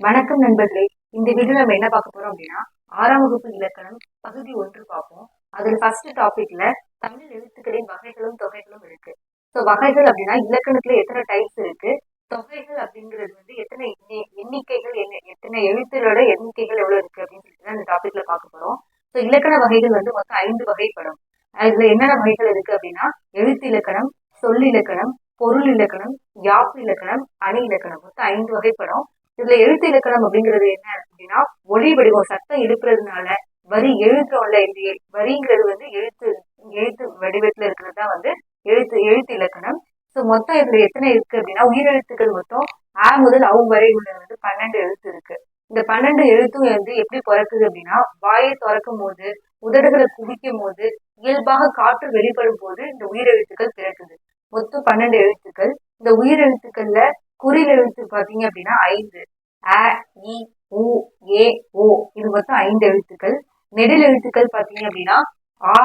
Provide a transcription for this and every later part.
வணக்கம் நண்பர்களே இந்த வீடியோ நம்ம என்ன பார்க்க போறோம் அப்படின்னா ஆறாம் வகுப்பு இலக்கணம் பகுதி ஒன்று பார்ப்போம். அதில் ஃபர்ஸ்ட் டாபிக்ல தமிழ் எழுத்துக்களின் வகைகளும் தொகைகளும் இருக்கு. ஸோ வகைகள் அப்படின்னா இலக்கணத்துல எத்தனை டைப்ஸ் இருக்கு தொகைகள் அப்படிங்கிறது வந்து எத்தனை எண்ணி- எண்ணிக்கைகள் என்ன எத்தனை எழுத்துகளோட எண்ணிக்கைகள் எவ்வளவு இருக்கு அப்படின்னு சொல்லிட்டு தான் இந்த டாபிக்ல பார்க்க போறோம். ஸோ இலக்கண வகைகள் வந்து மொத்தம் ஐந்து வகைப்படும். அதுல என்னென்ன வகைகள் இருக்கு அப்படின்னா எழுத்து இலக்கணம் சொல் இலக்கணம் பொருள் இலக்கணம் யாப்பு இலக்கணம் அணி இலக்கணம். மொத்தம் ஐந்து வகைப்படும். இதுல எழுத்து இலக்கணம் அப்படிங்கிறது என்ன அப்படின்னா ஒளி வடிவம் சத்தம் எழுப்புறதுனால வரி எழுத்துறோம்ல இந்த எ- வரிங்கிறது வந்து எழுத்து எழுத்து வடிவத்துல இருக்கிறது தான் வந்து எழுத்து எழுத்து இலக்கணம். ஸோ மொத்தம் இதுல எத்தனை இருக்கு அப்படின்னா உயிரெழுத்துக்கள் மொத்தம் ஆ முதல் அவு வரை உள்ள வந்து பன்னெண்டு எழுத்து இருக்கு. இந்த பன்னெண்டு எழுத்தும் வந்து எப்படி பிறக்குது அப்படின்னா வாயை திறக்கும் போது உதடுகளை குவிக்கும் போது இயல்பாக காற்று வெளிப்படும் போது இந்த உயிரெழுத்துக்கள் பிறக்குது. மொத்தம் பன்னெண்டு எழுத்துக்கள். இந்த உயிரெழுத்துக்கள்ல குறில் எழுத்து அப்படின்னா ஐந்து. அ இ உ ஏ ஓ. இது மொத்தம் ஐந்து எழுத்துக்கள். நெடில் எழுத்துக்கள் பார்த்தீங்க அப்படின்னா ஆ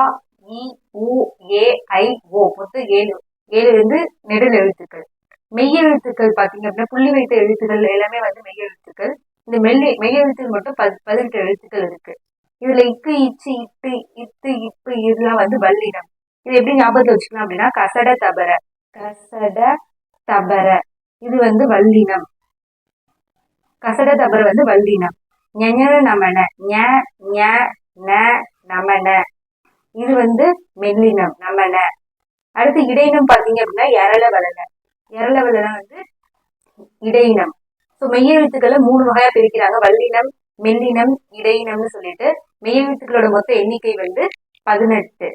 இ உ ஏ ஐ ஓ. மொத்தம் ஏழு. ஏழு வந்து நெடில் எழுத்துக்கள். மெய் எழுத்துக்கள் பார்த்தீங்க அப்படின்னா புள்ளி வைத்த எழுத்துக்கள் எல்லாமே வந்து மெய் எழுத்துக்கள். இந்த மெல்லி மெய் எழுத்துக்கள் மட்டும் பதி பதினெட்டு எழுத்துக்கள் இருக்கு. இதுல இக்கு இச்சு இட்டு இத்து இப்பு இதெல்லாம் வந்து வல்லினம். இது எப்படி ஞாபகத்தை வச்சுக்கலாம் அப்படின்னா கசட தபர. கசட தபர. இது வந்து வல்லினம். கசட தபர வந்து வல்லினம். ஞர நமன ஞ ஞ ந நமன. இது வந்து மெல்லினம் நமன. அடுத்து இடையினம் பார்த்தீங்க அப்படின்னா எரள வளன. எரள வளன வந்து இடையினம் ஸோ மெய்யெழுத்துக்களை மூணு வகையா பிரிக்கிறாங்க. வல்லினம் மெல்லினம் இடையினம்னு சொல்லிட்டு மெய்யெழுத்துக்களோட மொத்த எண்ணிக்கை வந்து பதினெட்டு.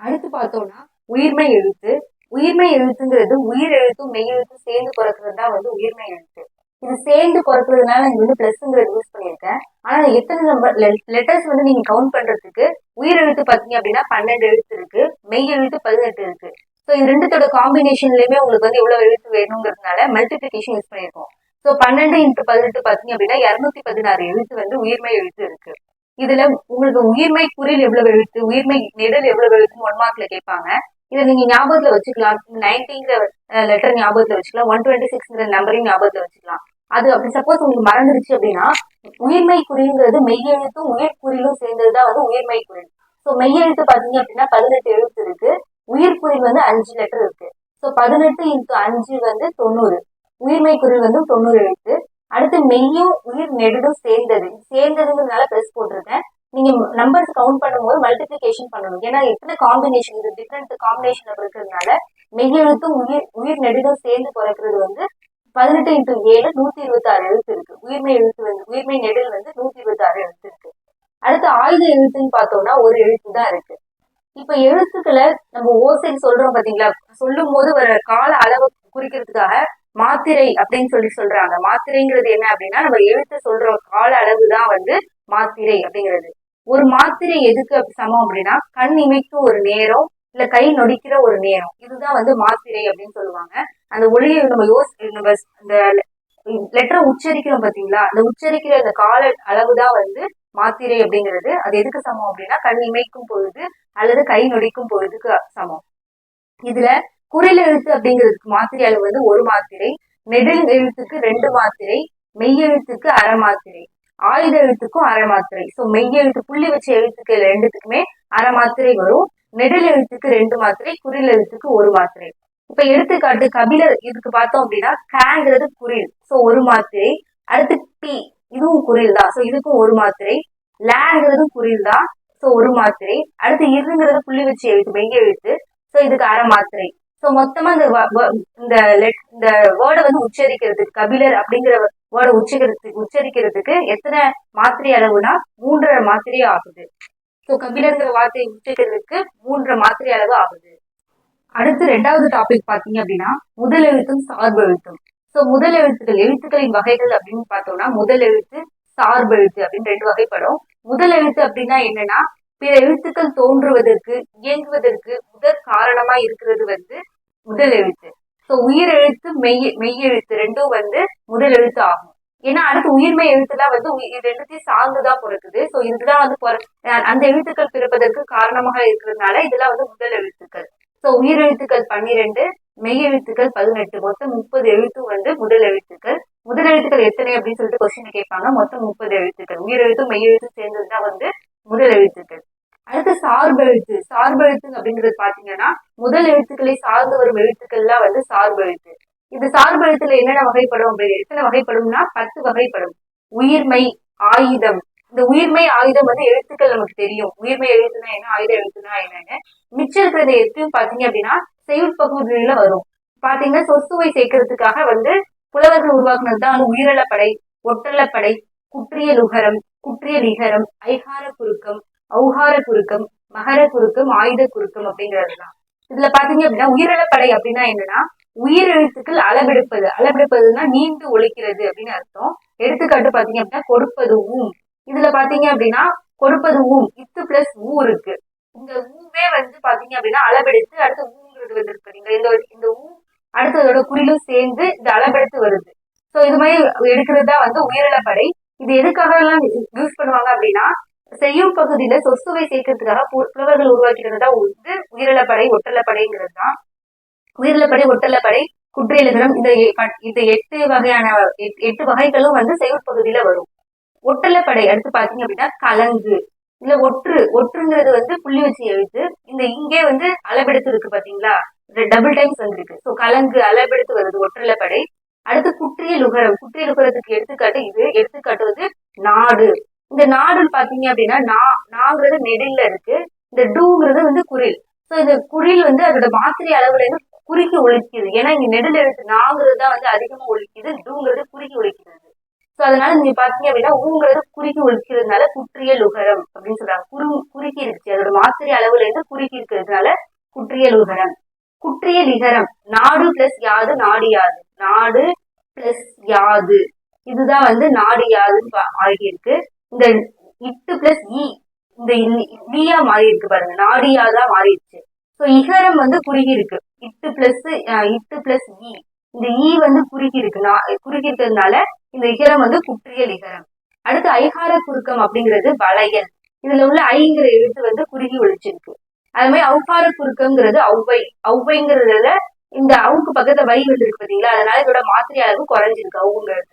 அடுத்து பார்த்தோம்னா உயிர்மை எழுத்து. உயிர்மை எழுத்துங்கிறது உயிர் எழுத்தும் மெய் எழுத்தும் சேர்ந்து பிறக்கிறது தான் வந்து உயிர்மை எழுத்து. இது சேர்ந்து பிறக்கிறதுனால நீங்க வந்து பிளஸ்ங்கிறது யூஸ் பண்ணியிருக்கேன். ஆனா எத்தனை நம்பர் லெட்டர்ஸ் வந்து நீங்க கவுண்ட் பண்றதுக்கு உயிர் எழுத்து பாத்தீங்க அப்படின்னா பன்னெண்டு எழுத்து இருக்கு மெய் எழுத்து பதினெட்டு இருக்கு. ஸோ இது ரெண்டுத்தோட காம்பினேஷன்லயுமே உங்களுக்கு வந்து எவ்வளவு எழுத்து வேணுங்கிறதுனால மல்டிபிளிகேஷன் யூஸ் பண்ணியிருக்கோம். ஸோ பன்னெண்டு இன்ட்டு பதினெட்டு பாத்தீங்க அப்படின்னா இரநூத்தி பதினாறு எழுத்து வந்து உயிர்மை எழுத்து இருக்கு. இதுல உங்களுக்கு உயிர்மை குறில் எவ்வளவு எழுத்து உயிர்மை நெடல் எவ்வளவு எழுத்துன்னு ஒன் மார்க்ல கேட்பாங்க. இதை நீங்க ஞாபகத்துல வச்சுக்கலாம். நைன்டிங்கிற லெட்டர் ஞாபகத்துல வச்சுக்கலாம். ஒன் டுவெண்ட்டி சிக்ஸ்ங்கிற நம்பரையும் ஞாபகத்துல வச்சுக்கலாம். அது அப்படி சப்போஸ் உங்களுக்கு மறந்துருச்சு அப்படின்னா உயிர்மை குறிங்கிறது மெய்யெழுத்தும் உயிர் குறிலும் சேர்ந்ததுதான் வந்து உயிர்மை குறி ஸோ மெய்யெழுத்து பாத்தீங்க அப்படின்னா பதினெட்டு எழுத்து இருக்கு. உயிர் குறில் வந்து அஞ்சு லெட்டர் இருக்கு. ஸோ பதினெட்டு இன்ட்டு அஞ்சு வந்து தொண்ணூறு. உயிர்மை குறில் வந்து தொண்ணூறு எழுத்து. அடுத்து மெய்யும் உயிர் நெடுடும் சேர்ந்தது. சேர்ந்ததுங்கிறதுனால ப்ரெஸ் போட்டிருக்கேன். நீங்க நம்பர்ஸ் கவுண்ட் பண்ணும்போது மல்டிபிளிகேஷன் பண்ணணும். ஏன்னா எத்தனை காம்பினேஷன் இது டிஃப்ரெண்ட் காம்பினேஷன் இருக்கிறதுனால மெய்யெழுத்து உயிர் உயிர் நெடுகள் சேர்ந்து பிறக்கிறது வந்து பதினெட்டு இன்ட்டு ஏழு நூத்தி இருபத்தி ஆறு எழுத்து இருக்கு. உயிர்மை எழுத்து வந்து உயிர்மை நெடில் வந்து நூத்தி இருபத்தி ஆறு எழுத்து இருக்கு. அடுத்து ஆயுத எழுத்துன்னு பார்த்தோம்னா ஒரு எழுத்து தான் இருக்கு. இப்ப எழுத்துக்களை நம்ம ஓசைன்னு சொல்றோம் பாத்தீங்களா? சொல்லும் போது வர கால அளவை குறிக்கிறதுக்காக மாத்திரை அப்படின்னு சொல்லி சொல்றாங்க. மாத்திரைங்கிறது என்ன அப்படின்னா நம்ம எழுத்து சொல்ற கால அளவு தான் வந்து மாத்திரை அப்படிங்கிறது. ஒரு மாத்திரை எதுக்கு அப்படி சமம் அப்படின்னா கண் இமைக்கும் ஒரு நேரம் இல்ல கை நொடிக்கிற ஒரு நேரம். இதுதான் வந்து மாத்திரை அப்படின்னு சொல்லுவாங்க. அந்த ஒளியை நம்ம யோசி நம்ம அந்த லெட்டரை உச்சரிக்கிறோம் பாத்தீங்களா அந்த உச்சரிக்கிற அந்த கால அளவு தான் வந்து மாத்திரை அப்படிங்கிறது. அது எதுக்கு சமம் அப்படின்னா கண் இமைக்கும் பொழுது அல்லது கை நொடிக்கும் பொழுதுக்கு சமம். இதுல குரல் எழுத்து அப்படிங்கிறதுக்கு மாத்திரை அளவு வந்து ஒரு மாத்திரை நெடில் எழுத்துக்கு ரெண்டு மாத்திரை மெய் எழுத்துக்கு அரை மாத்திரை. ஆயுத எழுத்துக்கும் அரை மாத்திரை. ஸோ மெய் எழுத்து புள்ளி வச்ச எழுத்துக்கு ரெண்டுத்துக்குமே அரை மாத்திரை வரும். நெடில் எழுத்துக்கு ரெண்டு மாத்திரை குறில் எழுத்துக்கு ஒரு மாத்திரை. இப்ப எடுத்துக்காட்டு கபிலர் இதுக்கு பார்த்தோம் அப்படின்னா கேங்கிறது குறில் ஸோ ஒரு மாத்திரை. அடுத்து பி இதுவும் குறில் தான். ஸோ இதுக்கும் ஒரு மாத்திரை. லேங்கிறது குறில் தான். ஸோ ஒரு மாத்திரை. அடுத்து இருங்கிறது புள்ளி வச்சு எழுத்து மெய் எழுத்து. ஸோ இதுக்கு அரை மாத்திரை. ஸோ மொத்தமா இந்த வ- வ- இந்த இந்த வேர்டை வந்து உச்சரிக்கிறதுக்கு கபிலர் அப்படிங்கிற வேர்டை உச்சரிக்கிறதுக்கு உச்சரிக்கிறதுக்கு எத்தனை மாத்திரை அளவுனா மூன்றரை மாத்திரை ஆகுது. ஸோ கபிலங்கிற வார்த்தையை உச்சரிக்கிறதுக்கு மூன்றரை மாத்திரை அளவு ஆகுது. அடுத்து ரெண்டாவது டாபிக் பார்த்தீங்க அப்படின்னா முதல் எழுத்தும் சார்பு எழுத்தும். ஸோ முதல் எழுத்துக்கள் எழுத்துக்களின் வகைகள் அப்படின்னு பார்த்தோம்னா முதல் எழுத்து சார்பு எழுத்து அப்படின்னு ரெண்டு வகைப்படும். முதல் எழுத்து அப்படின்னா என்னன்னா பிற எழுத்துக்கள் தோன்றுவதற்கு இயங்குவதற்கு முதற் காரணமா இருக்கிறது வந்து முதல் எழுத்து. ஸோ உயிர் எழுத்து மெய் மெய் எழுத்து ரெண்டும் வந்து முதல் எழுத்து ஆகும். ஏன்னா அடுத்து உயிர்மை எழுத்துலாம் வந்து உயி- இது ரெண்டுத்தையும் சார்ந்துதான் பிறக்குது. ஸோ இதுதான் வந்து பிற- அந்த எழுத்துக்கள் பிறப்பதற்கு காரணமாக இருக்கிறதுனால இதெல்லாம் வந்து முதல் எழுத்துக்கள் ஸோ உயிர் எழுத்துக்கள் பன்னிரெண்டு மெய் எழுத்துக்கள் பதினெட்டு. மொத்தம் முப்பது எழுத்து வந்து முதல் எழுத்துக்கள் முதல் எழுத்துக்கள் எத்தனை அப்படின்னு சொல்லிட்டு கொஸ்டின் கேட்பாங்க. மொத்தம் முப்பது எழுத்துக்கள். உயிரெழுத்தும் சேர்ந்தது சேர்ந்ததுதான் வந்து முதல் எழுத்துக்கள் அடுத்து சார்பெழுத்து சார்பெழுத்து அப்படிங்கிறது பாத்தீங்கன்னா முதல் எழுத்துக்களை சார்ந்து வரும் எழுத்துக்கள்லாம் வந்து சார்பெழுத்து இது சார்பெழுத்துல என்னென்ன வகைப்படும் அப்படின்னு எத்தனை வகைப்படும்னா பத்து வகைப்படும். உயிர்மை ஆயுதம். இந்த உயிர்மை ஆயுதம் வந்து எழுத்துக்கள் நமக்கு தெரியும். உயிர்மை எழுத்துனா என்ன ஆயுத எழுத்துனா என்னன்னு மிச்சம் இருக்கிறத எத்தையும் பாத்தீங்க அப்படின்னா செய்யுள் வரும். பாத்தீங்கன்னா சொற்சுவை சேர்க்கறதுக்காக வந்து புலவர்கள் உருவாக்குனது தான் வந்து உயிரலப்படை ஒட்டலப்படை குற்றிய லுகரம் குற்றிய லிகரம் ஐகார குறுக்கம் ஔகார குறுக்கம் மகர குறுக்கம் ஆயுத குறுக்கம் அப்படிங்கிறது தான் இதுல பாத்தீங்க அப்படின்னா உயிரிழப்படை அப்படின்னா என்னன்னா உயிரெழுத்துக்கள் அளவெடுப்பது. அளவெடுப்பதுன்னா நீண்டு ஒழிக்கிறது அப்படின்னு அர்த்தம். எடுத்துக்காட்டு பாத்தீங்க அப்படின்னா கொடுப்பது ஊம். இதுல பாத்தீங்க அப்படின்னா கொடுப்பது ஊம். இத்து பிளஸ் ஊ இருக்கு. இந்த ஊவே வந்து பாத்தீங்க அப்படின்னா அளவெடுத்து அடுத்து ஊங்கிறது வந்து இருக்கு. நீங்க இந்த இந்த ஊ அடுத்ததோட குறிலும் சேர்ந்து இந்த அளவெடுத்து வருது. சோ இது மாதிரி எடுக்கிறது தான் வந்து உயிரிழப்படை. இது எதுக்காக எல்லாம் யூஸ் பண்ணுவாங்க அப்படின்னா செய்யும் பகுதியில சொத்துவை சேர்க்கறதுக்காக புலவர்கள் உருவாக்கிறது தான் வந்து உயிரிழப்படை ஒட்டலப்படைங்கிறது தான் உயிரிழப்படை ஒட்டலப்படை குற்றியலுகரம் இந்த இந்த எட்டு வகையான எட்- எட்டு வகைகளும் வந்து செய்யுட் பகுதியில வரும். ஒட்டலப்படை அடுத்து பாத்தீங்க அப்படின்னா கலங்கு. இல்ல ஒற்று ஒற்றுங்கிறது வந்து புள்ளி வச்சு எழுத்து. இந்த இங்கே வந்து அளபெடுத்து இருக்கு பாத்தீங்களா? டபுள் டைம்ஸ் வந்திருக்கு ஸோ கலங்கு அளபெடுத்து வருது ஒற்றலப்படை அடுத்து குற்றிய லுகரம் குற்றிய லுகரத்துக்கு எடுத்துக்காட்டு இது. எடுத்துக்காட்டு வந்து நாடு. இந்த நாடுன்னு பாத்தீங்க அப்படின்னா நா நாங்கிறது நெடில்ல இருக்கு. இந்த டூங்கிறது வந்து குரில். ஸோ இந்த குரில் வந்து அதோட மாத்திரை அளவுல இருந்து குறுக்கி ஒழிக்குது ஏன்னா இங்க நெடில் எழுத்து நாங்கிறது தான் வந்து அதிகமா ஒழிக்குது டூங்கிறது குறுக்கி ஒழிக்கிறது ஸோ அதனால நீங்க பாத்தீங்க அப்படின்னா ஊங்கிறது குறுக்கி ஒழிக்கிறதுனால குற்றிய லுகரம் அப்படின்னு சொல்றாங்க. குறு குறுக்கி இருக்கு. அதோட மாத்திரை அளவுல இருந்து குறுக்கி இருக்கிறதுனால குற்றிய லுகரம். குற்றிய லிகரம். நாடு பிளஸ் யாது நாடு யாது. நாடு பிளஸ் யாது. இதுதான் வந்து நாடு யாதுன்னு பா- ஆகியிருக்கு. இந்த இட்டு பிளஸ் இ இந்த இ- மாறி இருக்கு பாருங்க. தான் மாறிடுச்சு. ஸோ இகரம் வந்து குறுகி இருக்கு. இட்டு பிளஸ் இட்டு பிளஸ் இ. இந்த ஈ வந்து குறுகி இருக்கு. நா- குறுகி இருக்கிறதுனால இந்த இகரம் வந்து குற்றியல் இகரம். அடுத்து ஐகார குறுக்கம் அப்படிங்கிறது வளையல். இதுல உள்ள ஐங்கிற எழுத்து வந்து குறுகி ஒழிச்சிருக்கு. அது மாதிரி அவுகார குறுக்கங்கிறது ஔவை ஔவைங்கிறதுல இந்த அவுக்கு பக்கத்துல வை வந்துருக்கு பாத்தீங்களா? அதனால இதோட மாத்திரை அளவு குறைஞ்சிருக்கு அவுங்கிறது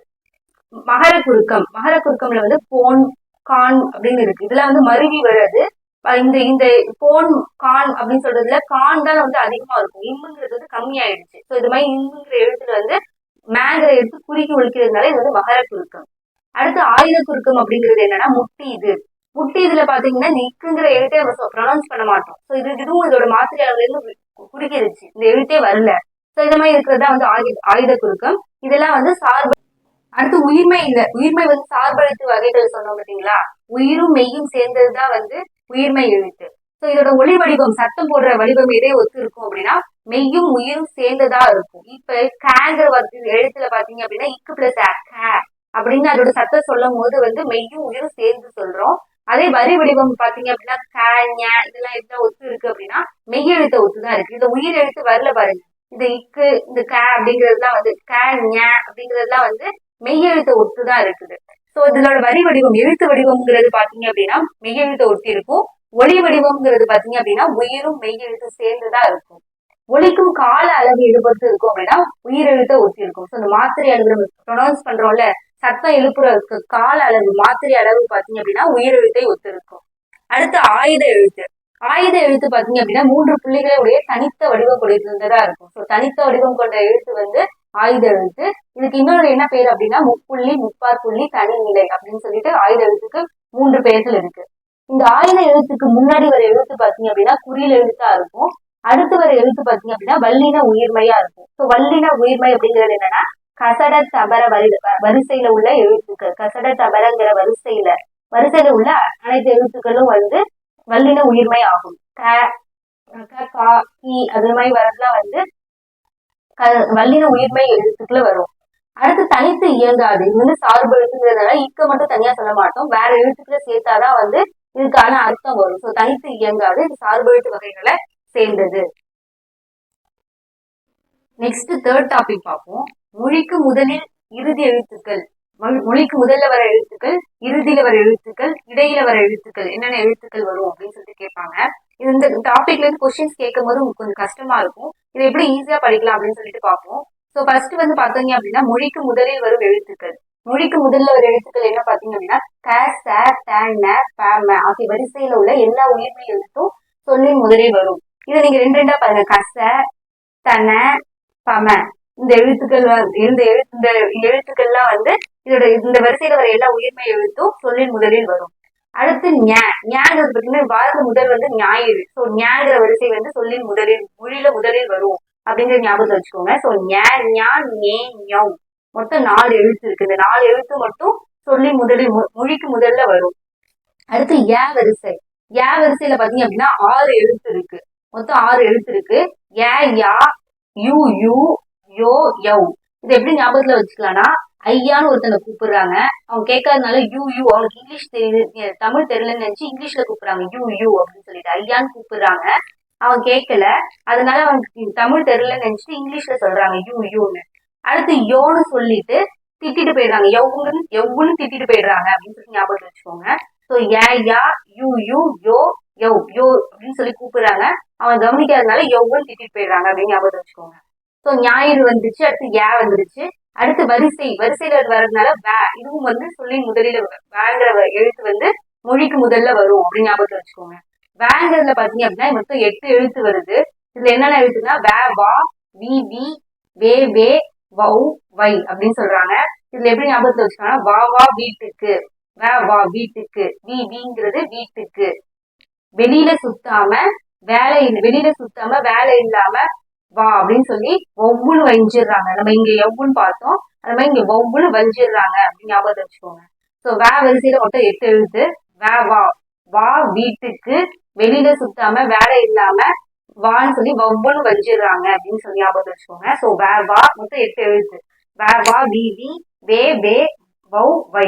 மகர குறுக்கம். மகர குறுக்கம்ல வந்து போன் கான் அப்படின்னு இருக்கு. இதுல வந்து மருவி வர்றது. இந்த இந்த போன் கான் அப்படின்னு சொல்றதுல கான் தான் வந்து அதிகமா இருக்கும். இம்முங்கிறது வந்து கம்மியாயிடுச்சு. ஸோ இது மாதிரி இம்முங்கிற எழுத்துல வந்து மேங்கிற எடுத்து குறுக்கி ஒழிக்கிறதுனால இது வந்து மகர குறுக்கம். அடுத்து ஆயுத குறுக்கம் அப்படிங்கிறது என்னன்னா முட்டி இது. முட்டி இதுல பாத்தீங்கன்னா நிக்குங்கிற எழுத்தே நம்ம ப்ரொனவுன்ஸ் பண்ண மாட்டோம். ஸோ இது இதுவும் இதோட மாத்திரை அளவுல இருந்து குறுக்கிடுச்சு இந்த எழுத்தே வரல. ஸோ இந்த மாதிரி இருக்கிறது தான் வந்து ஆயுத ஆயுத குறுக்கம். இதெல்லாம் வந்து சார்பு அடுத்து உயிர்மை இல்ல உயிர்மை வந்து சார்பெழுத்து வகைகள் சொன்னோம் பார்த்தீங்களா? உயிரும் மெய்யும் சேர்ந்ததுதான் வந்து உயிர்மை எழுத்து. ஸோ இதோட ஒளி வடிவம் சத்தம் போடுற வடிவம் எதே ஒத்து இருக்கும் அப்படின்னா மெய்யும் உயிரும் சேர்ந்ததா இருக்கும். இப்ப கேங்கிற வந்து எழுத்துல பாத்தீங்க அப்படின்னா இக்கு பிளஸ் கே அப்படின்னு அதோட சத்தம் சொல்லும் போது வந்து மெய்யும் உயிரும் சேர்ந்து சொல்றோம். அதே வரி வடிவம் பாத்தீங்க அப்படின்னா கே இதெல்லாம் இதெல்லாம் எதுல ஒத்து இருக்கு அப்படின்னா மெய் எழுத்த ஒத்து தான் இருக்கு. இந்த உயிர் எழுத்து வரல பாருங்க. இந்த இக்கு இந்த கே அப்படிங்கறதுலாம் வந்து கே அப்படிங்கறதுலாம் வந்து மெய்யெழுத்த ஒத்து தான் இருக்குது. ஸோ இதோட வரி வடிவம் எழுத்து வடிவம்ங்கிறது பாத்தீங்க அப்படின்னா மெய்யெழுத்த ஒட்டி இருக்கும். ஒளி வடிவம்ங்கிறது பாத்தீங்க அப்படின்னா உயிரும் மெய்யெழுத்து சேர்ந்துதான் இருக்கும். ஒளிக்கும் கால அளவு எழுபத்து இருக்கும் அப்படின்னா உயிரெழுத்த ஒத்தி இருக்கும். ஸோ இந்த மாத்திரை அளவு நம்ம ப்ரொனவுன்ஸ் பண்றோம்ல சத்தம் எழுப்புறதுக்கு கால அளவு மாத்திரை அளவு பாத்தீங்க அப்படின்னா உயிரெழுத்தை ஒத்து இருக்கும் அடுத்து ஆயுத எழுத்து. ஆயுத எழுத்து பாத்தீங்க அப்படின்னா மூன்று புள்ளிகளை உடைய தனித்த வடிவம் கொண்டிருந்ததா இருக்கும். ஸோ தனித்த வடிவம் கொண்ட எழுத்து வந்து ஆயுத எழுத்து இதுக்கு இன்னொரு என்ன பேர் அப்படின்னா முப்புள்ளி முப்பார் புள்ளி தனி நிலை அப்படின்னு சொல்லிட்டு ஆயுத எழுத்துக்கு மூன்று பெயர்கள் இருக்கு. இந்த ஆயுத எழுத்துக்கு முன்னாடி வர எழுத்து பாத்தீங்க அப்படின்னா குறியில் எழுத்தா இருக்கும். அடுத்து வர எழுத்து பாத்தீங்க அப்படின்னா வல்லின உயிர்மையா இருக்கும். ஸோ வல்லின உயிர்மை அப்படிங்கிறது என்னன்னா கசட தபர வரி வரிசையில உள்ள எழுத்துக்கள். கசட தபரங்கிற வரிசையில வரிசையில உள்ள அனைத்து எழுத்துக்களும் வந்து வல்லின உயிர்மை ஆகும். க க, கா கி அது மாதிரி வரதுலாம் வந்து வல்லின உயிர்மை எழுத்துக்குள்ள வரும். அடுத்து தனித்து இயங்காது. இது வந்து சார்பு எழுத்துங்கிறதுனால இக்க மட்டும் தனியா சொல்ல மாட்டோம். வேற எழுத்துக்களை சேர்த்தாதான் வந்து இதுக்கான அர்த்தம் வரும். ஸோ தனித்து இயங்காது. இது சார்பு எழுத்து வகைகளை சேர்ந்தது. நெக்ஸ்ட் தேர்ட் டாபிக் பார்ப்போம். மொழிக்கு முதலில் இறுதி எழுத்துக்கள். மொழிக்கு முதல்ல வர எழுத்துக்கள் இறுதியில வர எழுத்துக்கள் இடையில வர எழுத்துக்கள் என்னென்ன எழுத்துக்கள் வரும் அப்படின்னு சொல்லிட்டு கேட்பாங்க. இது இந்த டாபிக்ல இருந்து கொஸ்டின்ஸ் கேட்கும் போது உங்களுக்கு கொஞ்சம் கஷ்டமா இருக்கும். இதை எப்படி ஈஸியா படிக்கலாம் அப்படின்னு சொல்லிட்டு பார்ப்போம். ஸோ ஃபர்ஸ்ட் வந்து பாத்தீங்க அப்படின்னா மொழிக்கு முதலில் வரும் எழுத்துக்கள். மொழிக்கு முதல்ல வர எழுத்துக்கள் என்ன பாத்தீங்க அப்படின்னா க ச த ந ஆகிய வரிசையில உள்ள எல்லா உயிர்மை எழுத்தும் சொல்லின் முதலில் வரும். இதை நீங்க ரெண்டு ரெண்டா பாருங்க. கச தன பம இந்த எழுத்துக்கள் இந்த எழுத்து இந்த எழுத்துக்கள்லாம் வந்து இதோட இந்த வரிசையில வர எல்லா உயிர்மை எழுத்தும் சொல்லின் முதலில் வரும். அடுத்து ஞா ஞாங்கிறது பார்த்தீங்கன்னா வாரத்து முதல் வந்து ஞாயிறு. ஸோ ஞாங்கிற வரிசை வந்து சொல்லின் முதலில் மொழியில முதலில் வரும் அப்படிங்கிற ஞாபகத்தை வச்சுக்கோங்க. ஸோ ஞா ஞா நே ஞௌ மொத்தம் நாலு எழுத்து இருக்கு. இந்த நாலு எழுத்து மட்டும் சொல்லின் முதலில் மொழிக்கு முதல்ல வரும். அடுத்து ஏ வரிசை. ஏ வரிசையில பாத்தீங்க அப்படின்னா ஆறு எழுத்து இருக்கு. மொத்தம் ஆறு எழுத்து இருக்கு. ஏ யா யூ யூ யோ யவ் இது எப்படி ஞாபகத்துல வச்சுக்கலாம்னா ஐயான்னு ஒருத்தனை கூப்பிடுறாங்க. அவங்க கேட்காதனால யூ யூ. அவனுக்கு இங்கிலீஷ் தெரியுது தமிழ் தெரியலன்னு நினைச்சு இங்கிலீஷ்ல கூப்பிடுறாங்க. யூ யூ அப்படின்னு சொல்லிட்டு ஐயான்னு கூப்பிடுறாங்க. அவன் கேட்கல. அதனால அவனுக்கு தமிழ் தெரியலன்னு நினைச்சிட்டு இங்கிலீஷ்ல சொல்றாங்க. யூ யூன்னு. அடுத்து யோன்னு சொல்லிட்டு திட்டிட்டு போயிடுறாங்க. எவ்வுன்னு எவ்வுன்னு திட்டிட்டு போயிடுறாங்க அப்படின்னு சொல்லி ஞாபகத்துல வச்சுக்கோங்க. ஸோ ஏ யா யூ யூ யோ யோ யோ அப்படின்னு சொல்லி கூப்பிடுறாங்க. அவன் கவனிக்காதனால எவ்வுன்னு திட்டிட்டு போயிடுறாங்க அப்படின்னு ஞாபகத்துல வச்சுக்கோங்க. ஸோ ஞாயிறு வந்துருச்சு அடுத்து ஏ வந்துருச்சு. அடுத்து வரிசை. வரிசையில வர்றதுனால வே இதுவும் வந்து சொல்லி முதலில வ- வேங்கிற வ- எழுத்து வந்து மொழிக்கு முதல்ல வரும் அப்படின்னு ஞாபகத்தை வச்சுக்கோங்க. வேங்கிறதுல பாத்தீங்க அப்படின்னா மொத்தம் எட்டு எழுத்து வருது. இதுல என்னென்ன எழுத்துன்னா வே வா வி வி வே வே வௌ வை அப்படின்னு சொல்றாங்க. இதுல எப்படி ஞாபகத்தை வச்சுக்கோங்கன்னா வா வா வீட்டுக்கு. வே வா வீட்டுக்கு. வி விங்கிறது வீட்டுக்கு. வெளியில சுத்தாம வேலை வெளியில சுத்தாம வேலை இல்லாம வா அப்படின்னு சொல்லி ஒவ்வொன்னு வஞ்சிடுறாங்க. நம்ம இங்க எவ்வளவு பார்த்தோம். அந்த மாதிரி இங்க ஒவ்வொன்னு வஞ்சிடுறாங்க அப்படின்னு ஞாபகத்தை வச்சுக்கோங்க. ஸோ வே வரிசையில மொத்தம் எட்டு எழுத்து. வே வா. வா வீட்டுக்கு வெளியில சுத்தாம வேலை இல்லாம வான்னு சொல்லி ஒவ்வொன்னு வஞ்சிடுறாங்க அப்படின்னு சொல்லி ஞாபகத்தை வச்சுக்கோங்க. ஸோ வே வா மொத்தம் எட்டு எழுத்து. வே வா வி வி வே வே வௌ வை.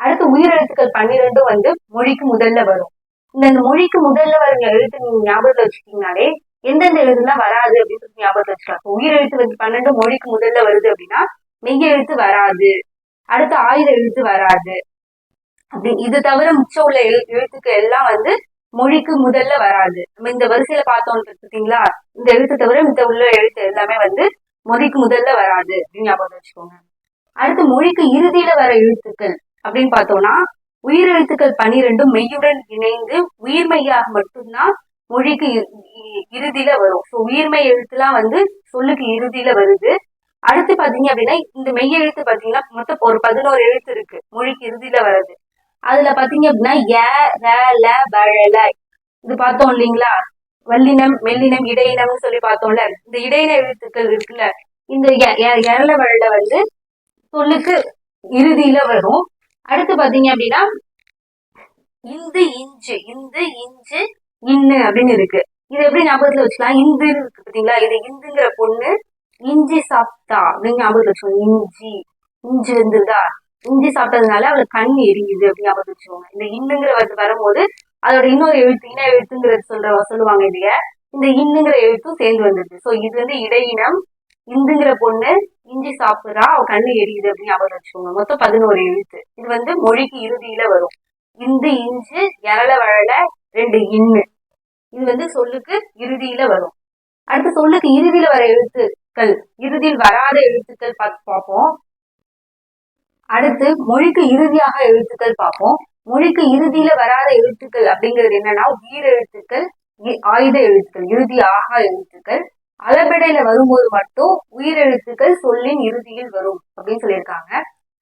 அடுத்து உயிரெழுத்துக்கள் பன்னிரெண்டும் வந்து மொழிக்கு முதல்ல வரும். இந்த மொழிக்கு முதல்ல வர எழுத்து நீங்க ஞாபகத்தை வச்சுக்கிங்கனாலே எந்தெந்த எழுதுலாம் வராது அப்படின்னு சொல்லி ஞாபகத்துல வச்சுக்கலாம் உயிர் எழுத்து வந்து பன்னெண்டு மொழிக்கு முதல்ல வருது அப்படின்னா மெய் எழுத்து வராது. அடுத்து ஆயுத எழுத்து வராது. அப்படி இது தவிர மிச்சம் உள்ள எழு எழுத்துக்கள் எல்லாம் வந்து மொழிக்கு முதல்ல வராது. நம்ம இந்த வரிசையில பார்த்தோம் பார்த்தீங்களா? இந்த எழுத்து தவிர மித்த உள்ள எழுத்து எல்லாமே வந்து மொழிக்கு முதல்ல வராது அப்படின்னு ஞாபகம் வச்சுக்கோங்க. அடுத்து மொழிக்கு இறுதியில வர எழுத்துக்கள் அப்படின்னு பார்த்தோம்னா உயிரெழுத்துக்கள் பன்னிரெண்டும் மெய்யுடன் இணைந்து உயிர்மெய்யாக மட்டும்தான் மொழிக்கு இ- இறுதியில வரும். ஸோ உயிர்மெய் எழுத்துலாம் வந்து சொல்லுக்கு இறுதியில வருது. அடுத்து பாத்தீங்க அப்படின்னா இந்த மெய் எழுத்து பாத்தீங்கன்னா மொத்தம் ஒரு பதினோரு எழுத்து இருக்கு. மொழிக்கு இறுதியில வருது அதுல பாத்தீங்க அப்படின்னா ஏ ர ல ல இது பார்த்தோம் இல்லைங்களா? வல்லினம் மெல்லினம் இடையினம்னு சொல்லி பார்த்தோம்ல. இந்த இடையின எழுத்துக்கள் இருக்குல்ல இந்த எ- எ- எரல வழல வந்து சொல்லுக்கு இறுதியில வரும். அடுத்து பாத்தீங்க அப்படின்னா இந்து இஞ்சு இந்து இஞ்சு இன்னு அப்படின்னு இருக்கு. இது எப்படி ஞாபகத்துல வச்சுக்கலாம்? இந்து இருக்கு பாத்தீங்களா இது இந்துங்கிற பொண்ணு இஞ்சி சாப்பிட்டா அப்படின்னு ஞாபகத்துல வச்சுக்கோங்க. இஞ்சி. இஞ்சி இருந்துதா? இஞ்சி சாப்பிட்டதுனால அவளுக்கு கண் எரியுது அப்படின்னு ஞாபகத்துல வச்சுக்கோங்க. இந்த இன்னுங்கிற வார்த்தை வரும்போது அதோட இன்னொரு எழுத்து இன எழுத்துங்கிறது சொல்ற சொல்லுவாங்க இல்லையா? இந்த இன்னுங்கிற எழுத்தும் சேர்ந்து வந்தது. சோ இது வந்து இடையினம் இந்துங்கிற பொண்ணு இஞ்சி சாப்பிடுறா அவ கண்ணு எரியுது அப்படின்னு ஞாபகம் வச்சுக்கோங்க. மொத்தம் பதினோரு எழுத்து. இது வந்து மொழிக்கு இறுதியில வரும். இந்து இஞ்சு எரள வழல ரெண்டு இன்னு. இது வந்து சொல்லுக்கு இறுதியில வரும். அடுத்து சொல்லுக்கு இறுதியில வர எழுத்துக்கள் இறுதியில் வராத எழுத்துக்கள் பார்த்து பார்ப்போம். அடுத்து மொழிக்கு இறுதியாக எழுத்துக்கள் பார்ப்போம். மொழிக்கு இறுதியில வராத எழுத்துக்கள் அப்படிங்கிறது என்னன்னா உயிர் எழுத்துக்கள் இ- ஆயுத எழுத்துக்கள் இறுதி ஆகா எழுத்துக்கள். அளபெடையில வரும்போது மட்டும் உயிர் எழுத்துக்கள் சொல்லின் இறுதியில் வரும் அப்படின்னு சொல்லியிருக்காங்க.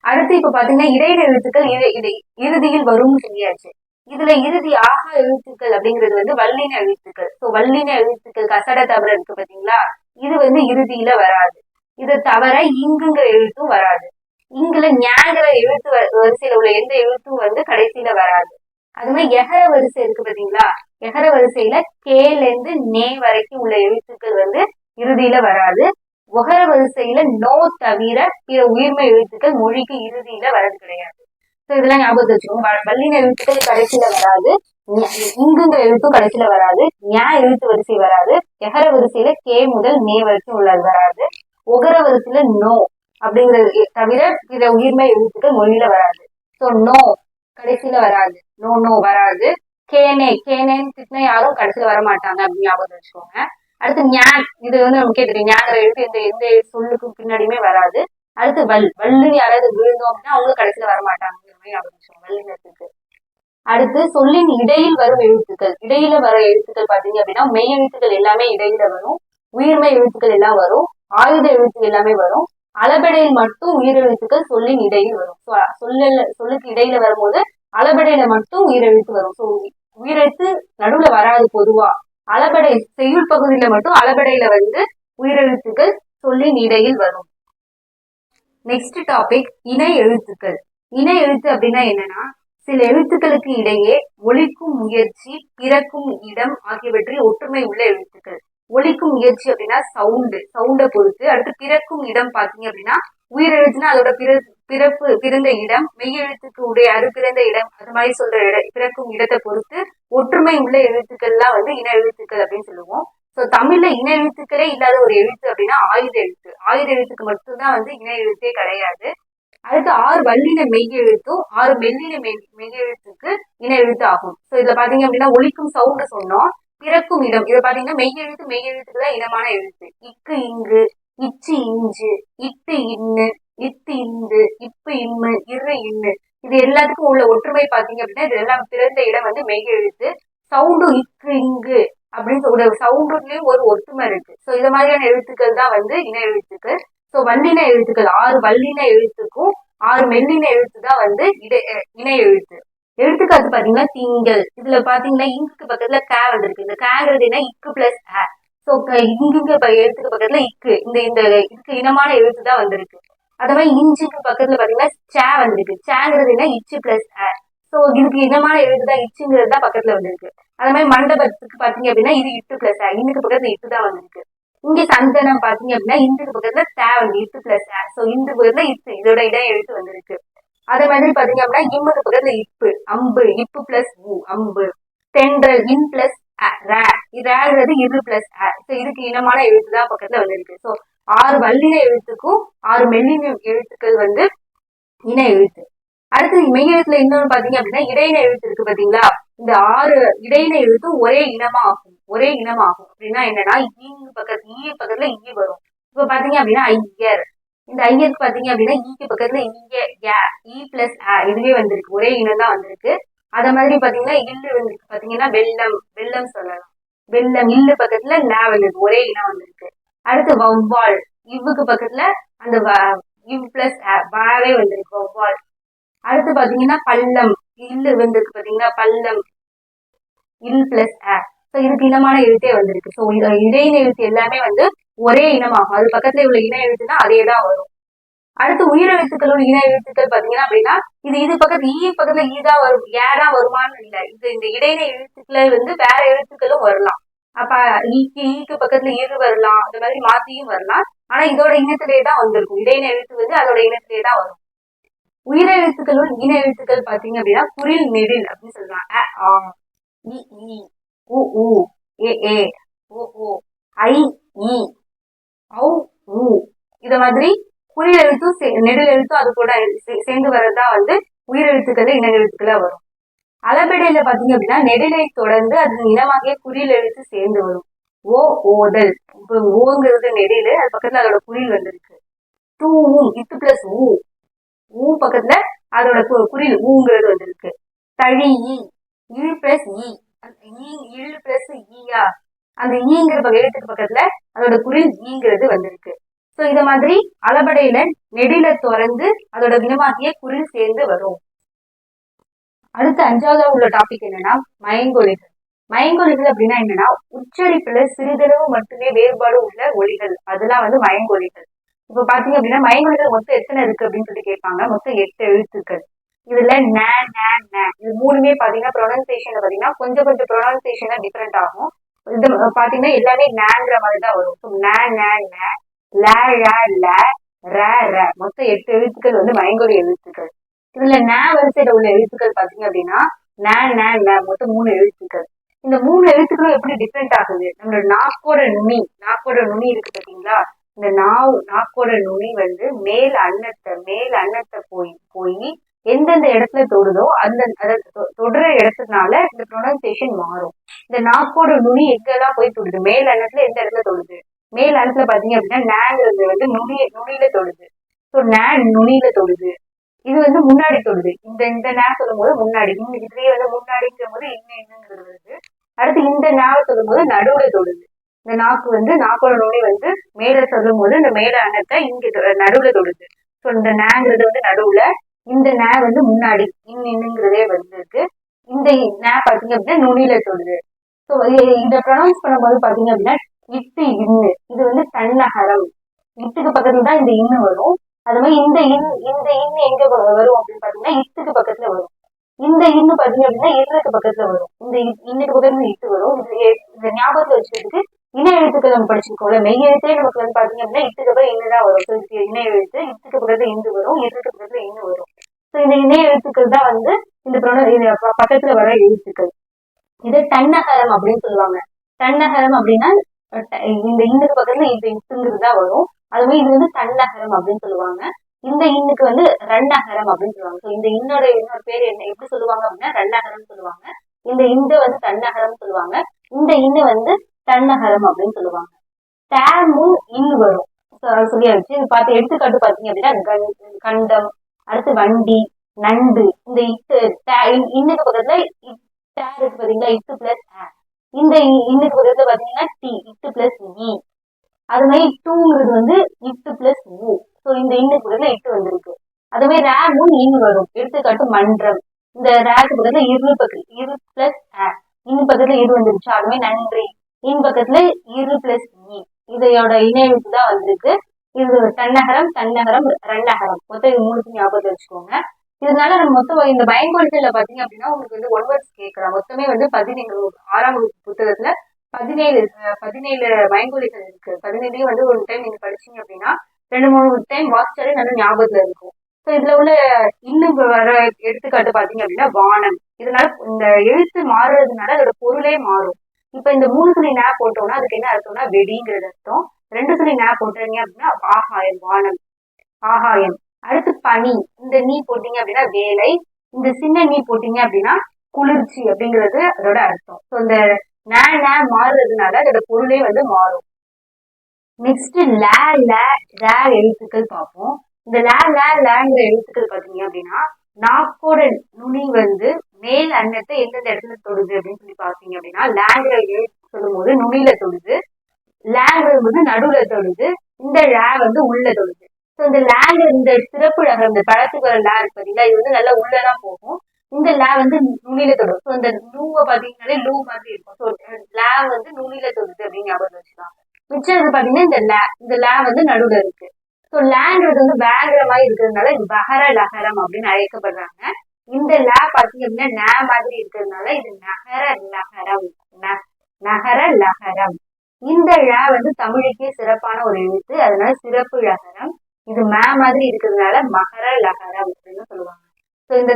அடுத்து இப்ப பாத்தீங்கன்னா இடையில எழுத்துக்கள் இறுதியில் வரும்னு சொல்லியாச்சு. இதுல இறுதி ஆகா எழுத்துக்கள் அப்படிங்கிறது வந்து வல்லின எழுத்துக்கள். ஸோ வல்லின எழுத்துக்கள் கசட தவிர இருக்கு பாத்தீங்களா? இது வந்து இறுதியில வராது. இதை தவிர இங்குங்கிற எழுத்தும் வராது. இங்குல ஞாங்கிற எழுத்து வ- வரிசையில உள்ள எந்த எழுத்தும் வந்து கடைசியில வராது. அது மாதிரி எகர வரிசை இருக்கு பாத்தீங்களா? எகர வரிசையில கேல இருந்து நே வரைக்கும் உள்ள எழுத்துக்கள் வந்து இறுதியில வராது. உகர வரிசையில நோ தவிர பிற உயிர்மை எழுத்துக்கள் மொழிக்கு இறுதியில வரது கிடையாது. ஸோ இதெல்லாம் ஞாபகத்தை வச்சுக்கோங்க. வ- வல்லின எழுத்துக்கள் கடைசியில வராது. ஞ- இங்குங்கிற எழுத்தும் கடைசியில வராது. ஞா எழுத்து வரிசை வராது. எகர வரிசையில கே முதல் நே வரைக்கும் உள்ளது வராது. ஒகர வரிசையில நோ அப்படிங்கிறது தவிர பிற உயிர்மை எழுத்துக்கள் மொழியில வராது. ஸோ நோ கடைசியில வராது. நோ நோ வராது. கேனே கேனேன்னு திட்டினா யாரும் கடைசியில வர மாட்டாங்க அப்படின்னு ஞாபகம் வச்சுக்கோங்க. அடுத்து ஞான். இது வந்து நமக்கே தெரியும் ஞான எழுத்து இந்த எந்த சொல்லுக்கும் பின்னாடியுமே வராது. அடுத்து வல். வல்லுன்னு யாராவது விழுந்தோம் அப்படின்னா அவங்களும் கடைசியில வரமாட்டாங்க வல்லினத்துக்கு அடுத்து சொல்லின் இடையில் வரும் எழுத்துக்கள். இடையில வர எழுத்துக்கள் பாத்தீங்க அப்படின்னா மெய் எழுத்துக்கள் எல்லாமே இடையில வரும். உயிர்மெய் எழுத்துக்கள் எல்லாம் வரும். ஆயுத எழுத்து எல்லாமே வரும். அளபடையில் மட்டும் உயிரெழுத்துக்கள் சொல்லின் இடையில் வரும். சொல்ல சொல்லுக்கு இடையில வரும்போது அளபடையில மட்டும் உயிரெழுத்து வரும். ஸோ உயிரெழுத்து நடுவுல வராது பொதுவா. அளபடை செய்யுள் பகுதியில மட்டும் அளபடையில வந்து உயிரெழுத்துக்கள் சொல்லின் இடையில் வரும். நெக்ஸ்ட் டாபிக் இணை எழுத்துக்கள். இணை எழுத்து அப்படின்னா என்னன்னா சில எழுத்துக்களுக்கு இடையே ஒழிக்கும் முயற்சி பிறக்கும் இடம் ஆகியவற்றில் ஒற்றுமை உள்ள எழுத்துக்கள். ஒழிக்கும் முயற்சி அப்படின்னா சவுண்டு சவுண்டை பொறுத்து. அடுத்து பிறக்கும் இடம் பாத்தீங்க அப்படின்னா உயிரெழுத்துனா அதோட பிற பிறப்பு பிறந்த இடம் மெய்யெழுத்துக்கு உடைய அறு பிறந்த இடம் அது மாதிரி சொல்ற இட பிறக்கும் இடத்தை பொறுத்து ஒற்றுமை உள்ள எழுத்துக்கள்லாம் வந்து இன எழுத்துக்கள் அப்படின்னு சொல்லுவோம். ஸோ தமிழ்ல இன எழுத்துக்களே இல்லாத ஒரு எழுத்து அப்படின்னா ஆயுத எழுத்து. ஆயுத எழுத்துக்கு மட்டும்தான் வந்து இன எழுத்தே கிடையாது. அடுத்து ஆறு வல்லின மெய் எழுத்தும் ஆறு மெல்லின மெய் மெய் எழுத்துக்கு இன எழுத்து ஆகும். ஸோ இதுல பாத்தீங்க அப்படின்னா ஒழிக்கும் சவுண்டு சொன்னோம். பிறக்கும் இடம். இதை பாத்தீங்கன்னா மெய் எழுத்து மெய் எழுத்துக்கு தான் இனமான எழுத்து. இக்கு இங்கு இச்சு இஞ்சு இட்டு இன்னு இத்து இந்து இப்பு இம்மு இரு இன்னு. இது எல்லாத்துக்கும் உள்ள ஒற்றுமை பாத்தீங்க அப்படின்னா இது எல்லாம் பிறந்த இடம் வந்து மெய் எழுத்து சவுண்டு இக்கு இங்கு அப்படின்னு சொல்ற சவுண்டுலயும் ஒரு ஒற்றுமை இருக்கு. ஸோ இந்த மாதிரியான எழுத்துக்கள் தான் வந்து இன எழுத்துக்கள். ஸோ வல்லின எழுத்துக்கள் ஆறு வல்லின எழுத்துக்கும் ஆறு மெல்லின எழுத்து தான் வந்து இடை இணை எழுத்து. எழுத்துக்காட்டு பாத்தீங்கன்னா திங்கள். இதுல பாத்தீங்கன்னா இங்குக்கு பக்கத்துல கே வந்திருக்கு. இந்த கேங்கிறது என்ன? இக்கு பிளஸ் ஹே ஸோ இங்குங்க எழுத்துக்கு பக்கத்துல இக்கு. இந்த இந்த இதுக்கு இனமான எழுத்து தான் வந்திருக்கு. அதே மாதிரி இஞ்சுக்கு பக்கத்துல பாத்தீங்கன்னா சே வந்திருக்கு. சேங்கிறது என்ன? இச்சு பிளஸ் ஆ ஸோ இதுக்கு இனமான எழுதுதான் இச்சுங்கிறது தான் பக்கத்துல வந்திருக்கு. அதே மாதிரி மண்டபத்துக்கு பாத்தீங்க அப்படின்னா இது இட்டு பிளஸ் ஆ இன்னுக்கு பக்கத்துல இட்டு தான் வந்திருக்கு. இங்க சந்தனம் பாத்தீங்க அப்படின்னா இந்துக்கு பக்கத்துல தே வந்து இட்டு பிளஸ் ஏ ஸோ இந்து பக்கத்துல இத்து இதோட இடம் எழுத்து வந்திருக்கு. அதே மாதிரி பாத்தீங்க அப்படின்னா இம்முக்கு பக்கத்துல இப்பு. அம்பு. இப்பு பிளஸ் ஊ அம்பு. தென்றல். இன் பிளஸ் ரேங்கிறது இரு பிளஸ் ஸோ இதுக்கு இனமான எழுத்து தான் பக்கத்துல வந்திருக்கு. ஸோ ஆறு வல்லின எழுத்துக்கும் ஆறு மெல்லின எழுத்துக்கள் வந்து இன எழுத்து. அடுத்து மெய் எழுத்துல இன்னொன்னு பாத்தீங்க அப்படின்னா இடையின எழுத்து இருக்கு பாத்தீங்களா? இந்த ஆறு இடையின எழுத்து ஒரே இனமா ஆகும் ஒரே இனமாகும். அப்படின்னா என்னன்னா ஈ பக்கத்து ஈ பக்கத்துல ஈ வரும். இப்ப பாத்தீங்க அப்படின்னா ஐயர். இந்த ஐயருக்கு பாத்தீங்க அப்படின்னா ஈக்கு பக்கத்துல ஈய இ பிளஸ் ஆ இதுவே வந்திருக்கு. ஒரே இனம் தான் வந்திருக்கு. அத மாதிரி பாத்தீங்கன்னா இல்லு வந்திருக்கு. பாத்தீங்கன்னா வெள்ளம் வெள்ளம் சொல்லலாம். வெள்ளம் இல்லு பக்கத்துல ல வந்திருக்கு ஒரே இனம் வந்திருக்கு. அடுத்து வவ்வால் இவ்வுக்கு பக்கத்துல அந்த இவ் பிளஸ் வாவே வந்திருக்கு வவ்வால் அடுத்து பாத்தீங்கன்னா பள்ளம் இல்லு வந்திருக்கு பாத்தீங்கன்னா பள்ளம். இல் பிளஸ் ஆ ஸோ இதுக்கு இனமான எழுத்தே வந்திருக்கு. ஸோ இடையின எழுத்து எல்லாமே வந்து ஒரே இனமாகும். அது பக்கத்துல உள்ள இன எழுத்துனா அதே தான் வரும். அடுத்து உயிர் எழுத்துக்களோட இன எழுத்துக்கள் பாத்தீங்கன்னா அப்படின்னா இது இது பக்கத்து ஈ பக்கத்துல ஈதா வரும் ஏடா வருமானு இல்லை. இது இந்த இடையின எழுத்துக்களை வந்து வேற எழுத்துக்களும் வரலாம். அப்ப ஈக்கு ஈக்கு பக்கத்துல இரு வரலாம் அந்த மாதிரி மாத்தியும் வரலாம். ஆனா இதோட இனத்திலே தான் வந்திருக்கும். இடையின எழுத்து வந்து அதோட இனத்திலே தான் வரும். உயிரெழுத்துக்களும் இன எழுத்துக்கள் பாத்தீங்க அப்படின்னா குரில் நெடில் அப்படின்னு சொல்றாங்க. உ உ ஏ ஏ ஓ ஓ ஐ இ ஔ உ. இத மாதிரி குறில் எழுத்தும் நெடில் எழுத்தும் அது கூட சேர்ந்து வர்றதா வந்து உயிரெழுத்துக்கள் இன எழுத்துக்களா வரும். அளபெடையில பாத்தீங்க அப்படின்னா நெடிலை தொடர்ந்து அது இனமாகிய குறியில் எழுத்து சேர்ந்து வரும். ஓ ஓதல். இப்போ ஓங்கிறது நெடில் அது பக்கத்துல அதோட குறியில் வந்திருக்கு. டூ ஊ இத்து பிளஸ் ஊ. ஊ பக்கத்துல அதோட குறியில் ஊங்கிறது வந்திருக்கு. தழி இ பிளஸ் இ இழு பிளஸ் ஈயா. அந்த ஈங்கிற எழுத்துக்கு பக்கத்துல அதோட குறில் ஈங்கிறது வந்திருக்கு. ஸோ இந்த மாதிரி அளபடையில நெடில திறந்து அதோட வினமாகிய குறில் சேர்ந்து வரும். அடுத்து அஞ்சாவதா உள்ள டாபிக் என்னன்னா மயங்கொலிகள். மயங்கொலிகள் அப்படின்னா என்னன்னா உச்சரிப்புல சிறிதளவு மட்டுமே வேறுபாடு உள்ள ஒலிகள். அதெல்லாம் வந்து மயங்கொலிகள். இப்ப பாத்தீங்க அப்படின்னா மயங்கொலிகள் மொத்தம் எத்தனை இருக்கு அப்படின்னு சொல்லி கேட்பாங்க. மொத்தம் எட்டு எழுத்துக்கள். இதுல ந ந இது மூணுமே பாத்தீங்கன்னா ப்ரொனன்சியேஷன்ல பாத்தீங்கன்னா கொஞ்சம் கொஞ்சம் ப்ரொனன்சியேஷன் டிஃப்ரெண்ட் ஆகும். இது பாத்தீங்கன்னா எல்லாமே நேன்ற மாதிரி தான் வரும். ஸோ ந ந ல ல ர ர. மொத்தம் எட்டு எழுத்துக்கள் வந்து மயங்கொலி எழுத்துக்கள். இதுல நே வரிசையில உள்ள எழுத்துக்கள் பாத்தீங்க அப்படின்னா நே நே நே மொத்தம் மூணு எழுத்துக்கள். இந்த மூணு எழுத்துக்களும் எப்படி டிஃப்ரெண்ட் ஆகுது? நம்மளோட நாக்கோட நுனி நாக்கோட நுனி இருக்கு பாத்தீங்களா? இந்த நாவு நாக்கோட நுனி வந்து மேல் அன்னத்தை மேல் அன்னத்தை போய் போய் எந்தெந்த இடத்துல தொடுதோ அந்த தொடுற இடத்துனால இந்த ப்ரொனன்சியேஷன் மாறும். இந்த நாக்கோட நுனி எங்கெல்லாம் போய் தொடுது? மேல் அன்னத்துல எந்த இடத்துல தொடுது? மேல் அன்னத்துல பாத்தீங்க அப்படின்னா நேங்கிறது வந்து நுனி நுனியில தொடுது. ஸோ நே நுனியில தொடுது. இது வந்து முன்னாடி தொடுது இந்த இந்த நே சொல்லும் போது முன்னாடி. இந்த இதுலயே வந்து முன்னாடிங்கிற போது இன்னும் என்னங்கிறது வருது அடுத்து இந்த நேவை சொல்லும் போது நடுவுல தொடுது இந்த நாக்கு வந்து நாக்கோட நுனி வந்து மேல சொல்லும் போது இந்த மேல அன்னத்தை இங்க நடுவுல தொடுது ஸோ இந்த நேங்கிறது வந்து நடுவுல. இந்த நே வந்து முன்னாடி. இன் இன்னுங்கிறதே வந்துருக்கு. இந்த நே பாத்தீங்க அப்படின்னா நுனியில தொடுது ஸோ இதை ப்ரொனவுன்ஸ் பண்ணும்போது பாத்தீங்க அப்படின்னா இட்டு இன்னு. இது வந்து தன்னகரம். இட்டுக்கு பக்கத்துல தான் இந்த இன்னு வரும். அது மாதிரி இந்த இன் இந்த இன்னு எங்க வரும் அப்படின்னு பாத்தீங்கன்னா இட்டுக்கு பக்கத்துல வரும். இந்த இன்னு பாத்தீங்க அப்படின்னா இருளுக்கு பக்கத்துல வரும். இந்த இன்னுக்கு பக்கத்துல இட்டு வரும். இது இந்த ஞாபகத்துல வச்சுக்கிறதுக்கு இன எழுத்துக்கள் நம்ம படிச்சிருக்கோம்ல. மெய் எழுத்தே நமக்கு வந்து பாத்தீங்க அப்படின்னா இட்டுக்கு அப்புறம் இன்னுதான் வரும். ஸோ இது எழுத்து இட்டுக்கு பக்கத்துல இந்து வரும் இருளுக்கு பக்கத்துல இன்னு வரும். ஸோ இந்த இணைய எழுத்துக்கள் தான் வந்து இந்த pronoun- பக்கத்துல வர எழுத்துக்கள். இது தன்னகரம் அப்படின்னு சொல்லுவாங்க. தன்னகரம் அப்படின்னா இந்த இன்னுக்கு பக்கத்துல இந்த இட்டுங்கிறது தான் வரும். அதுமாதிரி இது வந்து தன்னகரம் அப்படின்னு சொல்லுவாங்க. இந்த இன்னுக்கு வந்து ரெண்டகரம் அப்படின்னு சொல்லுவாங்க. ஸோ இந்த இன்னோட இன்னொரு பேர் என்ன எப்படி சொல்லுவாங்க அப்படின்னா ரெண்டகரம் சொல்லுவாங்க. இந்த இந்த வந்து தன்னகரம் சொல்லுவாங்க. இந்த இன்னு வந்து தன்னகரம் அப்படின்னு சொல்லுவாங்க. டேமும் இன் வரும். ஸோ அது சொல்லியாச்சு. இது பார்த்து எடுத்துக்காட்டு பார்த்தீங்க அப்படின்னா கண்டம் அடுத்து வண்டி நண்டு இந்த இட்டு இன்னுக்கு பக்கத்துல இட்- டே இருக்கு பாத்தீங்களா இட்டு பிளஸ் இந்த இ- இன்னுக்கு பக்கத்துல பாத்தீங்கன்னா டி இட்டு பிளஸ் இ அது மாதிரி டூங்கிறது வந்து இட்டு பிளஸ் ஊ ஸோ இந்த இன்னுக்கு பக்கத்துல இட்டு வந்திருக்கு. அது மாதிரி ரேமும் இன் வரும். எடுத்துக்காட்டு மன்றம். இந்த ரேக்கு பக்கத்துல இரு பக்கத்துல இரு பிளஸ் இன் பக்கத்துல இரு வந்துருச்சு அது மாதிரி நன்றி. இன் பக்கத்துல இரு பிளஸ் இ e. இதையோட இணையெழுத்து தான் வந்திருக்கு. இது தன்னகரம் தன்னகரம் ரெண்டகரம். மொத்தம் இது மூணுக்கும் ஞாபகத்தை வச்சுக்கோங்க. இதனால நம்ம மொத்தம் இந்த பயங்கொழிச்சல பாத்தீங்க அப்படின்னா உங்களுக்கு வந்து ஒன் வேர்ட்ஸ் கேட்கலாம். மொத்தமே வந்து பதினேழு ஆறாம் வகுப்பு புத்தகத்துல பதினேழு பதினேழு பயங்கொழிகள் இருக்கு. பதினேழையும் வந்து ஒரு டைம் நீங்க படிச்சீங்க அப்படின்னா ரெண்டு மூணு டைம் வாசிச்சாலே நல்ல ஞாபகத்துல இருக்கும். ஸோ இதுல உள்ள இன்னும் வர எடுத்துக்காட்டு பாத்தீங்க அப்படின்னா வானம். இதனால இந்த எழுத்து மாறுறதுனால அதோட பொருளே மாறும். இப்ப இந்த மூணு துணி நே போட்டோம்னா அதுக்கு என்ன அர்த்தம்னா வெடிங்கிறது அர்த்தம். ரெண்டு துணி நே போட்டீங்க அப்படின்னா ஆகாயம் வானம். ஆகாயம். அடுத்து பனி. இந்த நீ போட்டீங்க அப்படின்னா வேலை. இந்த சின்ன நீ போட்டீங்க அப்படின்னா குளிர்ச்சி அப்படிங்கிறது அதோட அர்த்தம். ஸோ இந்த நே நே மாறுறதுனால அதோட பொருளே வந்து மாறும். நெக்ஸ்ட் லே லே ரே எழுத்துக்கள் பார்ப்போம். இந்த லே லே லேங்கிற எழுத்துக்கள் பார்த்தீங்க அப்படின்னா நாக்கோட நுனி வந்து மேல் அன்னத்தை எந்தெந்த இடத்துல தொடுது அப்படின்னு சொல்லி பார்த்தீங்க அப்படின்னா லேங்கிற எழுத்து சொல்லும்போது நுனியில தொடுது. லேங்கிறது வந்து நடுவுல தொடுது. இந்த லே வந்து உள்ள தொடுது. ஸோ இந்த லேண்ட் இந்த சிறப்பு நகரம் இந்த பழத்துக்கு வர லே இருக்கு பார்த்தீங்களா இது வந்து நல்லா உள்ளதான் போகும். இந்த லே வந்து நுனியில தொடும் ஸோ இந்த லூவை பார்த்தீங்கன்னாலே லூ மாதிரி இருக்கும். ஸோ லே வந்து நுனியில தொடுது அப்படின்னு ஞாபகம் வச்சுக்கலாம். மிச்சம் இது பார்த்தீங்கன்னா இந்த லே இந்த லே வந்து நடுவுல இருக்கு. ஸோ லேண்ட் வந்து வேங்கிற இருக்கிறதுனால இது பஹர லகரம் அப்படின்னு அழைக்கப்படுறாங்க. இந்த லே பார்த்தீங்க அப்படின்னா நே மாதிரி இருக்கிறதுனால இது நகர லகரம் ந- நகர லகரம் இந்த ழ வந்து தமிழுக்கே சிறப்பான ஒரு எழுத்து. அதனால சிறப்பு லகரம் இது மே மாதிரி இருக்கிறதுனால மகர லகரம் அப்படின்னு சொல்லுவாங்க. ஸோ இந்த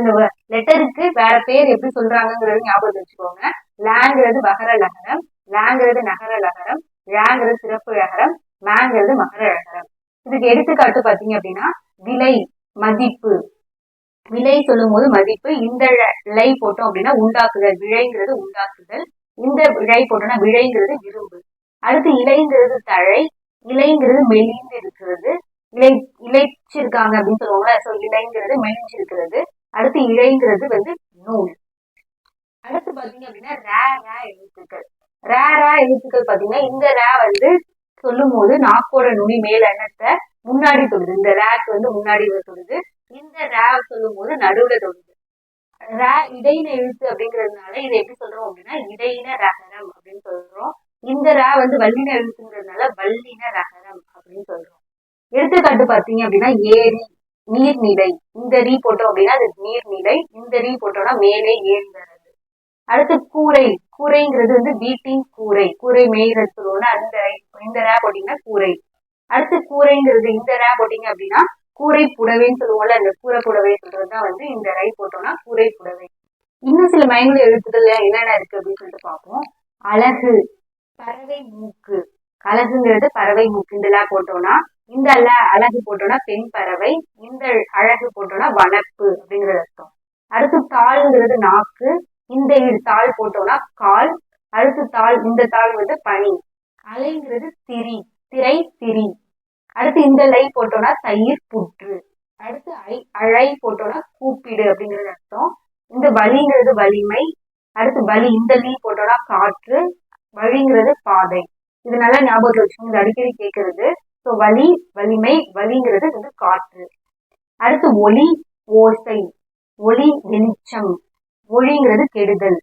லெட்டருக்கு வேற பேர் எப்படி சொல்றாங்கிறது ஞாபகம் வச்சுக்கோங்க. லேங்கிறது மகர லகரம் லேங்கிறது நகர லகரம் ழாங்கிறது சிறப்பு லகரம் மேங்கிறது மகர லகரம். இதுக்கு எடுத்துக்காட்டு பார்த்தீங்க அப்படின்னா விலை மதிப்பு. விலை சொல்லும்போது மதிப்பு இந்த ழ- போட்டோம் அப்படின்னா உண்டாக்குதல் விழைங்கிறது உண்டாக்குதல். இந்த விழை போட்டோம்னா விழைங்கிறது விரும்பு அடுத்து இலைங்கிறது தழை இலைங்கிறது மெலிந்து இருக்கிறது. இலை இழைச்சிருக்காங்க அப்படின்னு சொல்லுவாங்கல்ல. ஸோ இலைங்கிறது மெலிஞ்சிருக்கிறது. அடுத்து இழைங்கிறது வந்து நூல். அடுத்து பாத்தீங்க அப்படின்னா ரே ரே எழுத்துக்கள். ரே ரே எழுத்துக்கள் பாத்தீங்கன்னா இந்த ரே வந்து சொல்லும் போது நாக்கோட நுனி மேல் எண்ணத்தை முன்னாடி தொடுது. இந்த ரேக்கு வந்து முன்னாடி தொடுது. இந்த ரே சொல்லும் போது நடுவுல தொடுது. ரே இடையின எழுத்து அப்படிங்கிறதுனால இதை எப்படி சொல்றோம் அப்படின்னா இடையின ரகரம் அப்படின்னு சொல்றோம். இந்த ரே வந்து வல்லின எழுத்துங்கிறதுனால வல்லின ரே எடுத்துக்காட்டு பார்த்தீங்க அப்படின்னா ஏரி நீர்நிலை இந்த ரீ போட்டோம் அப்படின்னா அது நீர்நிலை இந்த ரீ போட்டோம்னா மேலே ஏறுகிறது அடுத்து கூரை. கூரைங்கிறது வந்து வீட்டின் கூரை. கூரை மேய்கிறது சொல்லுவோம்னா அந்த இந்த ரே போட்டீங்கன்னா கூரை. அடுத்து கூரைங்கிறது இந்த ரே போட்டீங்க அப்படின்னா கூரை புடவைன்னு சொல்லுவோம்ல அந்த கூரை புடவை சொல்றது தான் வந்து இந்த ரை போட்டோம்னா கூரை புடவை. இன்னும் சில மயங்குல எழுத்துக்கள் என்னென்ன இருக்கு அப்படின்னு சொல்லிட்டு பார்ப்போம். அழகு. பறவை மூக்கு. அழகுங்கிறது பறவை மூக்கு. இந்த ல போட்டோம்னா இந்த ல அழகு போட்டோம்னா பெண் பறவை இந்த அழகு போட்டோம்னா வளர்ப்பு அப்படிங்கிறது அர்த்தம். அடுத்து தாள்ங்கிறது நாக்கு இந்த தாள் போட்டோம்னா கால் அடுத்து தாள் இந்த தாள் வந்து பனி. அலைங்கிறது திரி திரை திரி. அடுத்து இந்த லை போட்டோம்னா தயிர் புற்று. அடுத்து ஐ அழை போட்டோம்னா கூப்பிடு அப்படிங்கிறது அர்த்தம். இந்த வலிங்கிறது வலிமை. அடுத்து வலி இந்த லீ போட்டோம்னா காற்று. வழிங்கிறது பாதை. இது நல்லா ஞாபகத்தில் வச்சுக்கோங்க. இது அடிக்கடி கேட்கறது ஸோ வலி வலிமை வலிங்கிறது வந்து காற்று. அடுத்து ஒளி ஓசை. ஒளி வெளிச்சம். ஒளிங்கிறது கெடுதல்.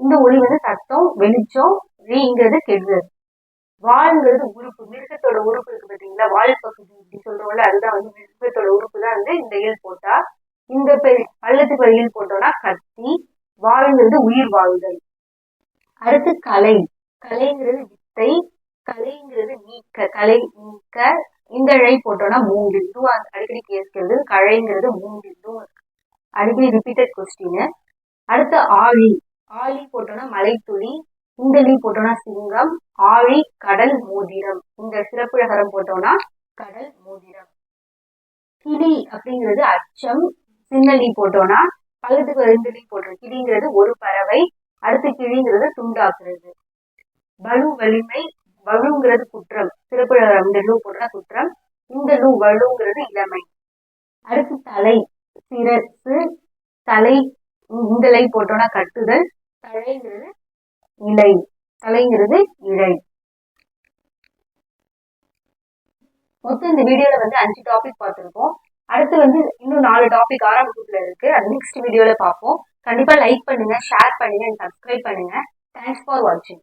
இந்த ஒளி வந்து சத்தம் வெளிச்சம் ரீங்கிறது கெடுதல். வால்ங்கிறது உறுப்பு. மிருகத்தோட உறுப்பு இருக்கு பார்த்தீங்களா? வால் பகுதி இப்படி சொல்றோம்ல அதுதான் வந்து மிருகத்தோட உறுப்பு தான் வந்து இந்த இயல் போட்டா. இந்த பெரிய பள்ளத்துக்கு ஒரு இயல் போட்டோம்னா கத்தி வாழ்ங்கிறது உயிர் வாழ்தல். அடுத்து கலை. கலைங்கிறது வித்தை கலைங்கிறது நீக்க கலை நீக்க இந்த இழை போட்டோம்னா மூன்று இதுவும் அடிக்கடி கேட்கிறது கழைங்கிறது மூன்று இதுவும் அடிக்கடி ரிப்பீட்டட் கொஸ்டின் அடுத்து ஆழி ஆழி போட்டோம்னா மலைத்துளி இந்த லீ போட்டோம்னா சிங்கம் ஆழி கடல் மோதிரம். இந்த சிறப்புழகரம் போட்டோம்னா கடல் மோதிரம். கிளி அப்படிங்கிறது அச்சம் சின்னலி போட்டோம்னா பக்கத்துக்கு ரெண்டு லீ போட்டோம். கிளிங்கிறது ஒரு பறவை அடுத்து கிளிங்கிறது துண்டாக்குறது. பலு வலிமை வலுங்கிறது குற்றம். சிறப்புழகரம் இந்த லூ போடுற குற்றம். இந்த லூ வலுங்கிறது இளமை. அடுத்து தலை. சிரசு தலை. இந்த லை போட்டோம்னா கட்டுதல். தலைங்கிறது இலை. தலைங்கிறது இழை மொத்தம் இந்த வீடியோல வந்து அஞ்சு டாபிக் பார்த்துருக்கோம். அடுத்து வந்து இன்னும் நாலு டாபிக் ஆறாம் வகுப்புல இருக்கு. அது நெக்ஸ்ட் வீடியோல பார்ப்போம். கண்டிப்பா லைக் பண்ணுங்க ஷேர் பண்ணுங்க சப்ஸ்கிரைப் பண்ணுங்க. தேங்க்ஸ் ஃபார் வாட்சிங்